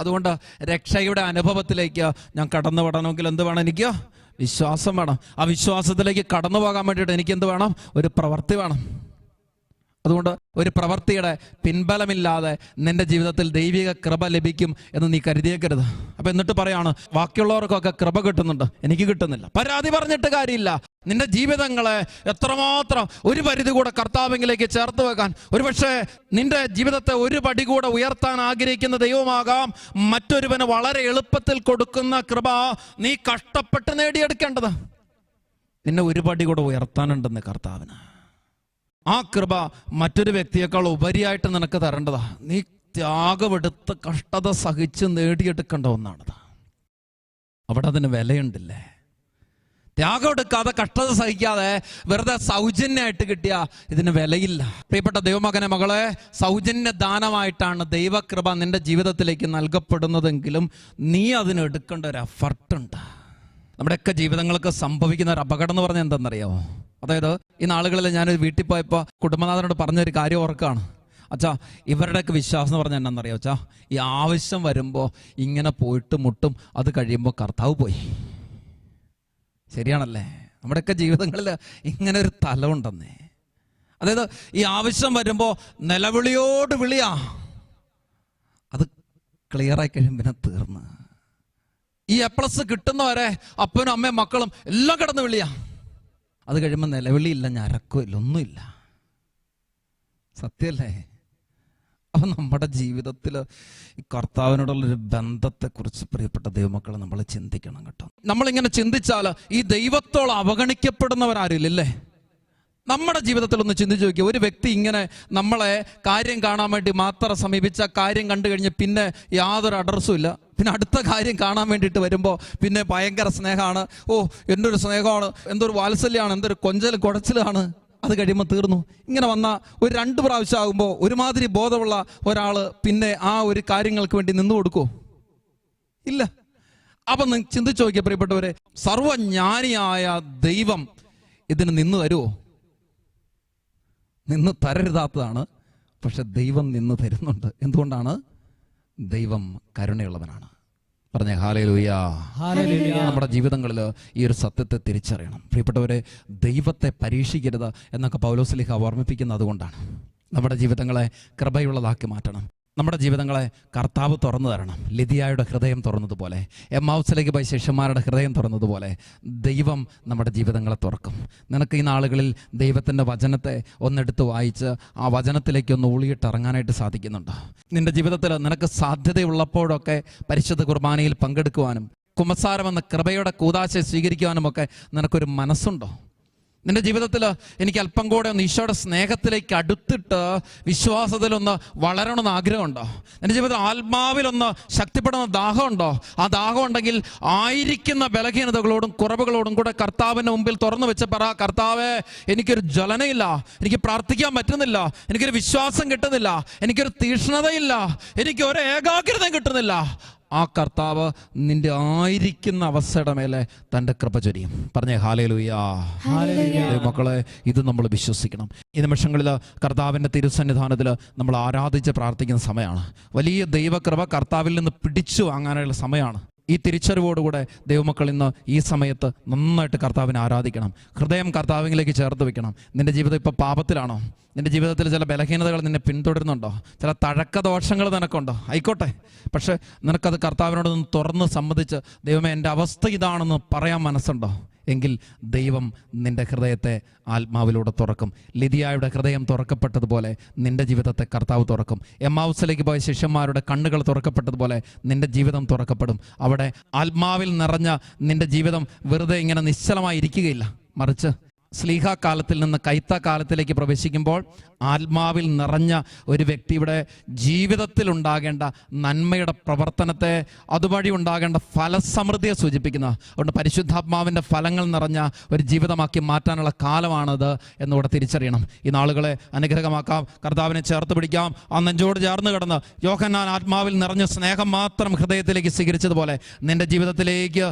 അതുകൊണ്ട് രക്ഷയുടെ അനുഭവത്തിലേക്ക് ഞാൻ കടന്നു പെടണമെങ്കിൽ എന്ത് വേണം എനിക്ക്? വിശ്വാസം വേണം. ആ വിശ്വാസത്തിലേക്ക് കടന്നു പോകാൻ വേണ്ടിയിട്ട് എനിക്ക് എന്ത് വേണം? ഒരു പ്രവൃത്തി വേണം. അതുകൊണ്ട് ഒരു പ്രവൃത്തിയുടെ പിൻബലമില്ലാതെ നിന്റെ ജീവിതത്തിൽ ദൈവിക കൃപ ലഭിക്കും എന്ന് നീ കരുതിയേക്കരുത്. അപ്പൊ എന്നിട്ട് പറയാണ് ബാക്കിയുള്ളവർക്കൊക്കെ കൃപ കിട്ടുന്നുണ്ട്. എനിക്ക് കിട്ടുന്നില്ല. പരാതി പറഞ്ഞിട്ട് കാര്യമില്ല. നിന്റെ ജീവിതങ്ങളെ എത്രമാത്രം ഒരു പരിധി കൂടെ കർത്താവിലേക്ക് ചേർത്ത് വെക്കാൻ ഒരുപക്ഷെ നിന്റെ ജീവിതത്തെ ഒരു പടി കൂടെ ഉയർത്താൻ ആഗ്രഹിക്കുന്ന ദൈവമാകാം. മറ്റൊരുവന് വളരെ എളുപ്പത്തിൽ കൊടുക്കുന്ന കൃപ നീ കഷ്ടപ്പെട്ട് നേടിയെടുക്കേണ്ടത്. നിന്നെ ഒരു പടി കൂടെ ഉയർത്താനുണ്ടെന്ന് കർത്താവിന്. ആ കൃപ മറ്റൊരു വ്യക്തിയേക്കാൾ ഉപരിയായിട്ട് നിനക്ക് തരേണ്ടതാ. നീ ത്യാഗമെടുത്ത് കഷ്ടത സഹിച്ച് നേടിയെടുക്കേണ്ട ഒന്നാണത്. അവിടെ അതിന് വിലയുണ്ടല്ലേ? ത്യാഗം എടുക്കാതെ കഷ്ടത സഹിക്കാതെ വെറുതെ സൗജന്യമായിട്ട് കിട്ടിയ ഇതിന് വിലയില്ല. പ്രിയപ്പെട്ട ദൈവമകനെ മകളെ സൗജന്യ ദാനമായിട്ടാണ് ദൈവകൃപ നിന്റെ ജീവിതത്തിലേക്ക് നൽകപ്പെടുന്നതെങ്കിലും നീ അതിന് എടുക്കേണ്ട ഒരു എഫർട്ടുണ്ട് നമ്മുടെയൊക്കെ ജീവിതങ്ങൾക്ക് സംഭവിക്കുന്ന ഒരു അപകടം എന്ന് പറഞ്ഞാൽ എന്തെന്നറിയാമോ അതായത് ഈ നാളുകളിൽ ഞാൻ വീട്ടിൽ പോയപ്പോൾ കുടുംബനാഥനോട് പറഞ്ഞൊരു കാര്യം ഓർക്കാണ്. അച്ഛാ ഇവരുടെയൊക്കെ വിശ്വാസം എന്ന് പറഞ്ഞാൽ എന്നറിയാം അച്ഛാ? ഈ ആവശ്യം വരുമ്പോൾ ഇങ്ങനെ പോയിട്ട് മുട്ടും അത് കഴിയുമ്പോൾ കർത്താവ് പോയി. ശരിയാണല്ലേ? നമ്മുടെയൊക്കെ ജീവിതങ്ങളിൽ ഇങ്ങനെ ഒരു തലമുണ്ടെന്നേ അതായത് ഈ ആവശ്യം വരുമ്പോൾ നിലവിളിയോട് വിളിയാ. അത് ക്ലിയറായി കഴിയുമ്പോൾ പിന്നെ തീർന്ന്. ഈ എ പ്ലസ് കിട്ടുന്നവരെ അപ്പനും അമ്മയും മക്കളും എല്ലാം കിടന്ന് വിളിയാ. അത് കഴിയുമ്പോൾ നിലവിളിയില്ല ഞരക്കുമില്ല ഒന്നുമില്ല. സത്യല്ലേ അപ്പൊ നമ്മുടെ ജീവിതത്തിൽ ഈ കർത്താവിനോടുള്ളൊരു ബന്ധത്തെക്കുറിച്ച് പ്രിയപ്പെട്ട ദൈവമക്കളെ നമ്മൾ ചിന്തിക്കണം കേട്ടോ. നമ്മളിങ്ങനെ ചിന്തിച്ചാൽ ഈ ദൈവത്തോളം അവഗണിക്കപ്പെടുന്നവരാരില്ലേ നമ്മുടെ ജീവിതത്തിൽ ഒന്ന് ചിന്തിച്ചു നോക്കിയ. ഒരു വ്യക്തി ഇങ്ങനെ നമ്മളെ കാര്യം കാണാൻ വേണ്ടി മാത്രം സമീപിച്ച കാര്യം കണ്ടു കഴിഞ്ഞ് പിന്നെ യാതൊരു അഡ്രസ്സും ഇല്ല. പിന്നെ അടുത്ത കാര്യം കാണാൻ വേണ്ടിയിട്ട് വരുമ്പോൾ പിന്നെ ഭയങ്കര സ്നേഹമാണ്. ഓ എന്തൊരു സ്നേഹമാണ്. എന്തൊരു വാത്സല്യമാണ്. എന്തൊരു കൊഞ്ചൽ കുടച്ചിലാണ്. അത് കഴിയുമ്പോൾ തീർന്നു. ഇങ്ങനെ വന്ന ഒരു രണ്ട് പ്രാവശ്യം ആകുമ്പോൾ ഒരുമാതിരി ബോധമുള്ള ഒരാൾ പിന്നെ ആ ഒരു കാര്യങ്ങൾക്ക് വേണ്ടി നിന്നു കൊടുക്കുമോ ഇല്ല. അപ്പൊ ചിന്തിച്ചു നോക്കിയ പ്രിയപ്പെട്ടവരെ സർവജ്ഞാനിയായ ദൈവം ഇതിന് നിന്ന് തരുമോ നിന്ന് തരരുതാത്തതാണ്. പക്ഷെ ദൈവം നിന്ന് തരുന്നുണ്ട്. എന്തുകൊണ്ടാണ്? ദൈവം കരുണയുള്ളവനാണ്. പറഞ്ഞ ഹാലേലൂയാ. ഹല്ലേലൂയ. നമ്മുടെ ജീവിതങ്ങളിൽ ഈ ഒരു സത്യത്തെ തിരിച്ചറിയണം. പ്രിയപ്പെട്ടവരെ ദൈവത്തെ പരീക്ഷിക്കരുത് എന്നൊക്കെ പൗലോസ്ലിഹ ഓർമ്മിപ്പിക്കുന്നത് അതുകൊണ്ടാണ് നമ്മുടെ ജീവിതങ്ങളെ കൃപയുള്ളതാക്കി മാറ്റണം. നമ്മുടെ ജീവിതങ്ങളെ കർത്താവ് തുറന്നു തരണം. ലിതിയായുടെ ഹൃദയം തുറന്നതുപോലെ എം എമ്മാവസിലേക്ക് പോയ ശിഷ്യന്മാരുടെ ഹൃദയം തുറന്നതുപോലെ ദൈവം നമ്മുടെ ജീവിതങ്ങളെ തുറക്കും. നിനക്ക് ഈ നാളുകളിൽ ദൈവത്തിന്റെ വചനത്തെ ഒന്നെടുത്ത് വായിച്ച് ആ വചനത്തിലേക്ക് ഒന്ന് ഊളിയിട്ടിറങ്ങാനായിട്ട് സാധിക്കുന്നുണ്ട്? നിന്റെ ജീവിതത്തിൽ നിനക്ക് സാധ്യതയുള്ളപ്പോഴൊക്കെ പരിശുദ്ധ കുർബാനയിൽ പങ്കെടുക്കുവാനും കുമ്പസാരം എന്ന കൃപയുടെ കൂതാശ സ്വീകരിക്കുവാനുമൊക്കെ നിനക്കൊരു മനസ്സുണ്ടോ? നിന്റെ ജീവിതത്തിൽ എനിക്ക് അല്പം കൂടെ ഒന്ന് ഈശോയുടെ സ്നേഹത്തിലേക്ക് അടുത്തിട്ട് വിശ്വാസത്തിലൊന്ന് വളരണമെന്ന് ആഗ്രഹമുണ്ടോ? നിന്റെ ജീവിതത്തിൽ ആത്മാവിലൊന്ന് ശക്തിപ്പെടുന്ന ദാഹമുണ്ടോ? ആ ദാഹം ഉണ്ടെങ്കിൽ ആയിരിക്കുന്ന ബലഹീനതകളോടും കുറവുകളോടും കൂടെ കർത്താവിന്റെ മുമ്പിൽ തുറന്നു വെച്ച പറ കർത്താവെ എനിക്കൊരു ജ്വലനയില്ല. എനിക്ക് പ്രാർത്ഥിക്കാൻ പറ്റുന്നില്ല. എനിക്കൊരു വിശ്വാസം കിട്ടുന്നില്ല. എനിക്കൊരു തീക്ഷ്ണതയില്ല എനിക്കൊരു ഏകാഗ്രത കിട്ടുന്നില്ല. ആ കർത്താവ് നിന്റെ ആയിരിക്കുന്ന അവസ്ഥയുടെ മേലെ തന്റെ കൃപ ചൊരിയും. പറഞ്ഞേ ഹാലേലുയാ. ഹല്ലേലൂയ. മക്കളെ ഇത് നമ്മൾ വിശ്വസിക്കണം. ഈ നിമിഷങ്ങളിൽ കർത്താവിന്റെ തിരുസന്നിധാനത്തിൽ നമ്മൾ ആരാധിച്ച് പ്രാർത്ഥിക്കുന്ന സമയമാണ്. വലിയ ദൈവകൃപ കർത്താവിൽ നിന്ന് പിടിച്ചു വാങ്ങാനുള്ള സമയമാണ്. ഈ തിരിച്ചറിവോടുകൂടെ ദൈവമക്കൾ ഇന്ന് ഈ സമയത്ത് നന്നായിട്ട് കർത്താവിനെ ആരാധിക്കണം. ഹൃദയം കർത്താവിലേക്ക് ചേർത്ത് വെക്കണം. നിന്റെ ജീവിതം ഇപ്പോൾ പാപത്തിലാണോ? നിന്റെ ജീവിതത്തിൽ ചില ബലഹീനതകൾ നിന്നെ പിന്തുടരുന്നുണ്ടോ? ചില തഴക്ക ദോഷങ്ങൾ നിനക്കുണ്ടോ? ആയിക്കോട്ടെ. പക്ഷേ നിനക്കത് കർത്താവിനോട് ഒന്ന് തുറന്ന് സമ്മതിച്ച് ദൈവമേ എന്റെ അവസ്ഥ ഇതാണെന്ന് പറയാൻ മനസ്സുണ്ടോ? എങ്കിൽ ദൈവം നിന്റെ ഹൃദയത്തെ ആത്മാവിലൂടെ തുറക്കും. ലിതിയായുടെ ഹൃദയം തുറക്കപ്പെട്ടതുപോലെ നിന്റെ ജീവിതത്തെ കർത്താവ് തുറക്കും. എമ്മാവുസിലേക്ക് പോയ ശിഷ്യന്മാരുടെ കണ്ണുകൾ തുറക്കപ്പെട്ടതുപോലെ നിന്റെ ജീവിതം തുറക്കപ്പെടും. അവിടെ ആത്മാവിൽ നിറഞ്ഞ നിന്റെ ജീവിതം വെറുതെ ഇങ്ങനെ നിശ്ചലമായി ഇരിക്കുകയില്ല മറിച്ച് സ്ലീഹ കാലത്തിൽ നിന്ന് കൈത്ത കാലത്തിലേക്ക് പ്രവേശിക്കുമ്പോൾ ആത്മാവിൽ നിറഞ്ഞ ഒരു വ്യക്തിയുടെ ജീവിതത്തിൽ ഉണ്ടാകേണ്ട നന്മയുടെ പ്രവർത്തനത്തെ അതുവഴി ഉണ്ടാകേണ്ട ഫലസമൃദ്ധിയെ സൂചിപ്പിക്കുന്ന അതുകൊണ്ട് പരിശുദ്ധാത്മാവിന്റെ ഫലങ്ങൾ നിറഞ്ഞ ഒരു ജീവിതമാക്കി മാറ്റാനുള്ള കാലമാണത് എന്നുകൂടെ തിരിച്ചറിയണം. ഈ നാളുകളെ അനുഗ്രഹമാക്കാം. കർത്താവിനെ ചേർത്ത് പിടിക്കാം. ആ നെഞ്ചോട് ചേർന്ന് കിടന്ന് യോഹന്നാൻ ആത്മാവിൽ നിറഞ്ഞ സ്നേഹം മാത്രം ഹൃദയത്തിലേക്ക് സ്വീകരിച്ചതുപോലെ നിന്റെ ജീവിതത്തിലേക്ക്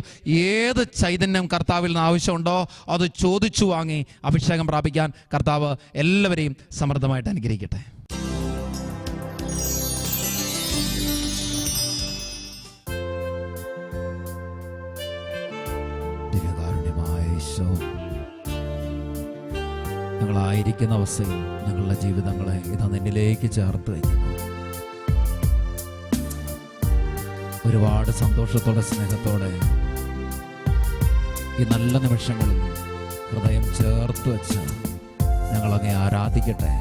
ഏത് ചൈതന്യം കർത്താവിൽ നിന്ന് ആവശ്യമുണ്ടോ അത് ചോദിച്ചു വാങ്ങി അഭിഷേകം പ്രാപിക്കാൻ കർത്താവ് എല്ലാവരെയും സമൃദ്ധമായിട്ട് അനുഗ്രഹിക്കട്ടെ. ഞങ്ങളായിരിക്കുന്ന അവസ്ഥയിൽ ഞങ്ങളുടെ ജീവിതങ്ങളെ ഇതാ നിന്നിലേക്ക് ചേർത്ത് വയ്ക്കുന്നു. ഒരുപാട് സന്തോഷത്തോടെ സ്നേഹത്തോടെ ഈ നല്ല നിമിഷങ്ങളിൽ ഹൃദയം ചേർത്ത് വെച്ച് ഞങ്ങളങ്ങെ ആരാധിക്കട്ടെ.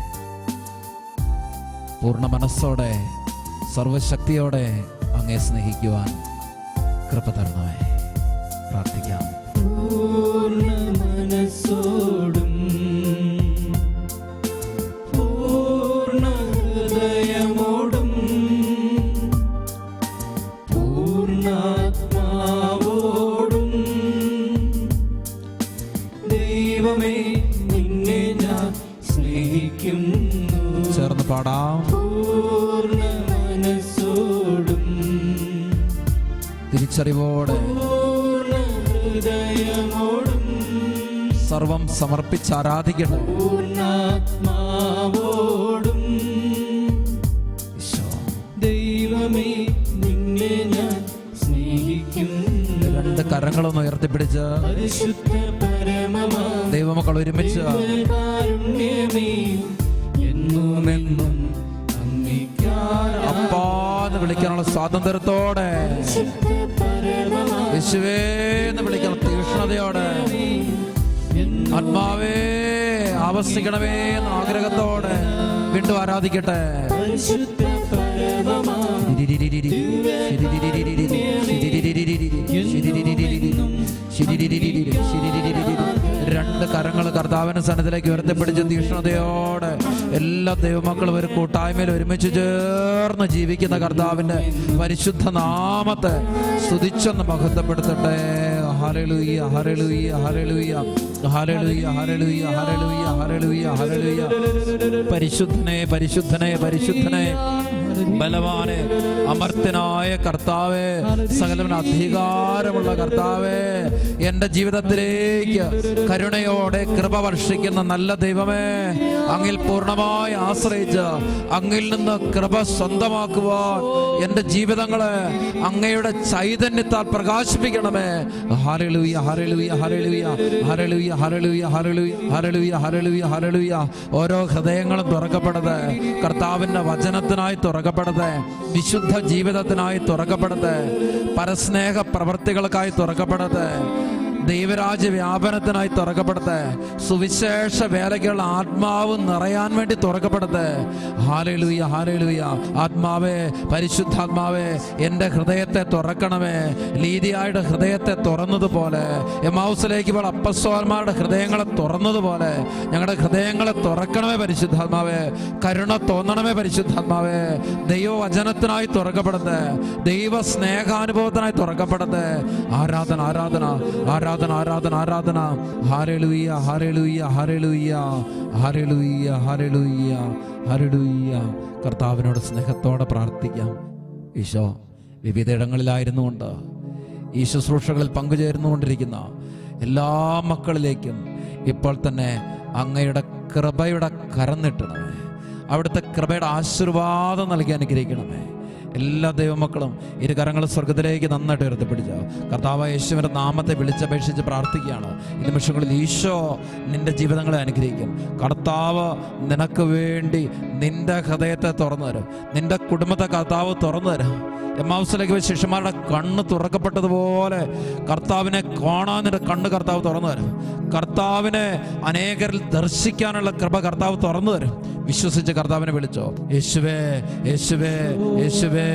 പൂർണ മനസ്സോടെ സർവശക്തിയോടെ അങ്ങേ സ്നേഹിക്കുവാൻ കൃപ തരണമേ. പ്രാർത്ഥിക്കാം. സർവം സമർപ്പിച്ച് ആരാധിക്കണം പൂർണാത്മാവോടും. ദൈവമേ നിന്നെ ഞാൻ സ്നേഹിക്കുന്നു. രണ്ട് കരങ്ങളൊന്ന് ഉയർത്തിപ്പിടിച്ച് ദൈവമക്കൾ ഒരുമിച്ച് അപ്പാന്ന് വിളിക്കാനുള്ള സ്വാതന്ത്ര്യത്തോടെ യേശുവേ എന്ന് വിളിക്കണം തീക്ഷ്ണതയോടെ ആത്മാവേ ആവസിക്കണമേ എന്ന ആഗ്രഹത്തോടെ വീണ്ടും ആരാധിക്കട്ടെ. രണ്ട് കരങ്ങൾ കർത്താവിന്റെ സന്നദ്ധത്തിലേക്ക് ഉയർത്തിപ്പിടിച്ച് തീഷ്ണതയോടെ എല്ലാ ദൈവമക്കളും ഒരു കൂട്ടായ്മയിൽ ഒരുമിച്ച് ചേർന്ന് ജീവിക്കുന്ന കർത്താവിന്റെ പരിശുദ്ധ നാമത്തെ സ്തുതിച്ചൊന്ന് മഹത്വപ്പെടുത്തട്ടെ. പരിശുദ്ധനെ പരിശുദ്ധനെ പരിശുദ്ധനെ. ബലവാനെ അമർത്തനായ കർത്താവേ സകലവന് അധികാരമുള്ള കർത്താവേ എന്റെ ജീവിതത്തിലേക്ക് കരുണയോടെ കൃപ വർഷിക്കുന്ന നല്ല ദൈവമേ അങ്ങിൽ പൂർണമായി ആശ്രയിച്ച് അങ്ങിൽ നിന്ന് കൃപ സ്വന്തമാക്കുവാൻ എന്റെ ജീവിതങ്ങളെ അങ്ങയുടെ ചൈതന്യത്താൽ പ്രകാശിപ്പിക്കണമേ. ഹരളുയ ഹരളുയ ഹരളുയ ഹരളുയ ഹരളുയ ഹരളുയ ഹരളുയ ഹരളുയ ഹരളുയ ഓരോ ഹൃദയങ്ങളും തുറക്കപ്പെടട്ടെ കർത്താവിന്റെ വചനത്തിനായി തുറക്കപ്പെടട്ടെ വിശുദ്ധ ജീവിതത്തിനായി തുറക്കപ്പെടട്ടെ പരസ്നേഹ പ്രവർത്തികൾക്കായി തുറക്കപ്പെടട്ടെ ദൈവരാജ്യ വ്യാപനത്തിനായി തുറക്കപ്പെടട്ടെ സുവിശേഷ വേലയ്ക്കുള്ള ആത്മാവ് നിറയാൻ വേണ്ടി തുറക്കപ്പെടട്ടെ ഹാലെഴുതിയ ഹാലെഴുതിയ ആത്മാവേ പരിശുദ്ധാത്മാവേ എന്റെ ഹൃദയത്തെ തുറക്കണമേ. ലീതിയായുടെ ഹൃദയത്തെ തുറന്നതുപോലെ എമൗസിലേക്ക് ഇപ്പോൾ അപ്പസ്വാന്മാരുടെ ഹൃദയങ്ങളെ തുറന്നതുപോലെ ഞങ്ങളുടെ ഹൃദയങ്ങളെ തുറക്കണമേ പരിശുദ്ധാത്മാവേ. കരുണ തോന്നണമേ പരിശുദ്ധാത്മാവേ. ദൈവവചനത്തിനായി തുറക്കപ്പെടട്ടെ ദൈവ സ്നേഹാനുഭവത്തിനായി തുറക്കപ്പെടട്ടെ ആരാധന ആരാധന ആരാധന. ആരാധന ആരാധന ആരാധന. ഹാരലുയ്യ ഹാരലുയ്യ ഹാരലുയ്യ ഹാരലുയ്യ ഹാരലുയ്യ ഹാരലുയ്യ കർത്താവിനോട് സ്നേഹത്തോടെ പ്രാർത്ഥിക്കാം. ഈശോ വിവിധയിടങ്ങളിലായിരുന്നുകൊണ്ട് ഈ ശുശ്രൂഷകളിൽ പങ്കുചേർന്നുകൊണ്ടിരിക്കുന്ന എല്ലാ മക്കളിലേക്കും ഇപ്പോൾ തന്നെ അങ്ങയുടെ കൃപയുടെ കരം അവിടുത്തെ കൃപയുടെ ആശീർവാദം നൽകി അനുഗ്രഹിക്കണമേ. എല്ലാ ദൈവമക്കളും ഇരു കരങ്ങൾ സ്വർഗത്തിലേക്ക് നന്നായിട്ട് ഉയർത്തിപ്പിടിച്ചോ. കർത്താവ് യേശുവിന്റെ നാമത്തെ വിളിച്ചപേക്ഷിച്ച് പ്രാർത്ഥിക്കുകയാണ്. ഈ നിമിഷങ്ങളിൽ ഈശോ നിന്റെ ജീവിതങ്ങളെ അനുഗ്രഹിക്കും. കർത്താവ് നിനക്ക് വേണ്ടി നിന്റെ ഹൃദയത്തെ തുറന്നു തരും. നിന്റെ കുടുംബത്തെ കർത്താവ് തുറന്നു തരും. എമ്മാവസിലേക്ക് ശിഷ്യന്മാരുടെ കണ്ണ് തുറക്കപ്പെട്ടതുപോലെ കർത്താവിനെ കാണാൻ നിന്റെ കണ്ണ് കർത്താവ് തുറന്നു തരും. കർത്താവിനെ അനേകരിൽ ദർശിക്കാനുള്ള കൃപ കർത്താവ് തുറന്നു തരും. വിശ്വസിച്ച് കർത്താവിനെ വിളിച്ചോ യേശുവേ യേശുവേ യേശുവേ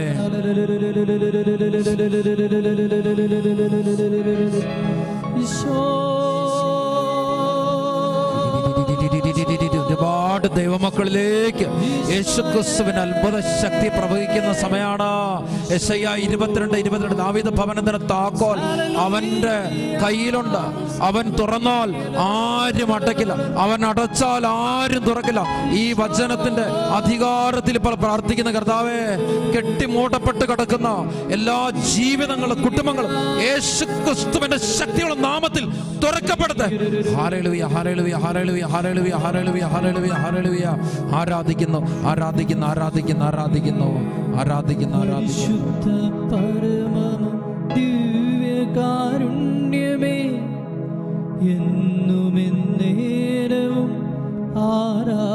ഒരുപാട് ദൈവമക്കളിലേക്ക് യേശു ക്രിസ്തുവിന് അത്ഭുത ശക്തി പ്രവഹിക്കുന്ന സമയമാണ്. ഇരുപത്തിരണ്ട് ഇരുപത്തിരണ്ട്. ദാവിത ഭവനത്തിന് താക്കോൽ അവന്റെ കയ്യിലുണ്ട്. അവൻ തുറന്നാൽ ആരും അടയ്ക്കില്ല. അവൻ അടച്ചാൽ ആരും തുറക്കില്ല. ഈ വചനത്തിന്റെ അധികാരത്തിൽ ഇപ്പോൾ പ്രാർത്ഥിക്കുന്ന കർത്താവേ കെട്ടിമൂട്ടപ്പെട്ട് കിടക്കുന്ന എല്ലാ ജീവിതങ്ങളും കുടുംബങ്ങളും യേശു ക്രിസ്തുവിന്റെ ശക്തിയുള്ള നാമത്തിൽ തുറക്കപ്പെടട്ടെ ഹാരളുവിയ ഹാരളുവിയ ഹാരളുവിയ ഹാരളുവിയ ഹാരളുവിയ ഹാരളുവിയ ഹാരളുവിയ ആരാധിക്കുന്നു ആരാധിക്കുന്നു ആരാധിക്കുന്നു ആരാധിക്കുന്നു ആരാധിക്കുന്നു ആരാധിക്കുന്നു. ദിവ്യകാരുണ്യമേ എന്നുമെന്നേരവും ആരാ